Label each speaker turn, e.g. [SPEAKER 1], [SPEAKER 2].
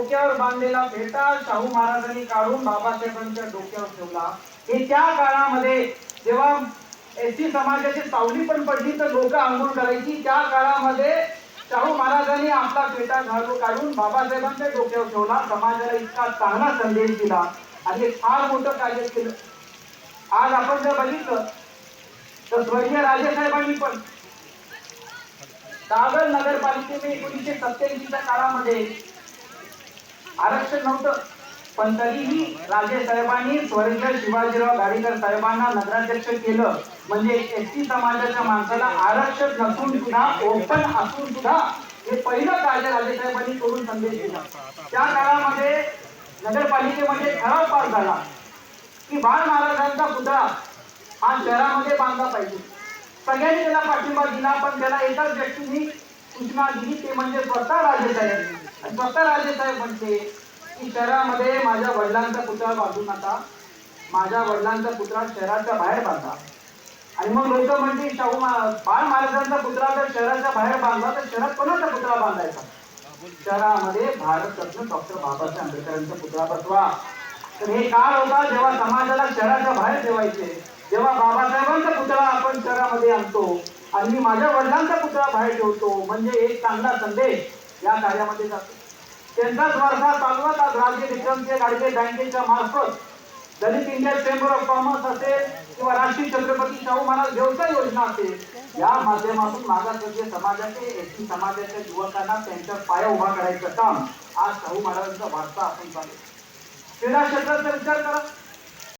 [SPEAKER 1] डोक्यावर बांधलेला फेटा शाहू महाराजांनी काढून बाबासाहेबांच्या डोक्यावर ठेवला. हे त्या काळामध्ये जेव्हा एसटी समाजाची सावली पण पडली तर लोक आंघोळ करायची. त्या काळामध्ये शाहू महाराजांनी आपला फेटा घालून काढून बाबासाहेबांच्या डोक्यावर ठेवला. समाजाला इतका चांगला संदेश दिला. आणि एक फार मोठं कार्य केलं. आज आपण जर बघितलं तर स्वर्गीय राजेसाहेबांनी पण दादर नगरपालिकेने एकोणीसशे सत्याऐंशीच्या काळामध्ये आरक्षण नव्हतं. पण तरीही राजे साहेबांनी स्वर्गीय शिवाजीराव गाडीकर साहेबांना नगराध्यक्ष केलं. म्हणजे एस टी समाजाच्या माणसाला आरक्षण नसून सुद्धा ओपन असून सुद्धा हे पहिलं कार्य राजे साहेबांनी करून संदेश दिला. त्या काळामध्ये नगरपालिकेमध्ये ठराव पास झाला की बाळ महाराजांचा पुतळा हा शहरामध्ये बांधला पाहिजे. सगळ्यांनी त्याला पाठिंबा दिला पण त्याला एकाच व्यक्तीने सूचना दिली ते म्हणजे स्वतः राजे साहेबांनी स्वतः राजेसाहेब म्हणते की शहरामध्ये माझ्या वडिलांचा पुतळा बांधू नका माझ्या वडिलांचा पुतळा शहराच्या बाहेर बांधा. आणि मग लोक म्हणते शाहू बाळ महाराजांचा पुतळा जर शहराच्या बाहेर बांधला तर शहरात कोणाचा पुतळा बांधायचा? शहरामध्ये भारतरत्न डॉक्टर बाबासाहेब आंबेडकरांचा पुतळा बसवा. तर हे काळ होता जेव्हा समाजाला शहराच्या बाहेर ठेवायचे. जेव्हा बाबासाहेबांचा पुतळा आपण शहरामध्ये आणतो आणि मी माझ्या वडिलांचा पुतळा बाहेर ठेवतो म्हणजे एक चांगला संदेश या कार्यामध्ये जातो. त्यांचाच वारसा चालवत आज राजे विक्रमसिंह गाडगे बँकेच्या मार्फत Dalit India chamber of commerce असेल किंवा राष्ट्रीय छत्रपती शाहू महाराज व्यवसाय योजना असेल या माध्यमातून मागासवर्गीय समाजाचे एसटी समाजाच्या युवकांना त्यांच्या पाया उभा करायचं काम आज शाहू महाराजांचा वारसा आपण चालेल क्रीडा क्षेत्राचा विचार करा.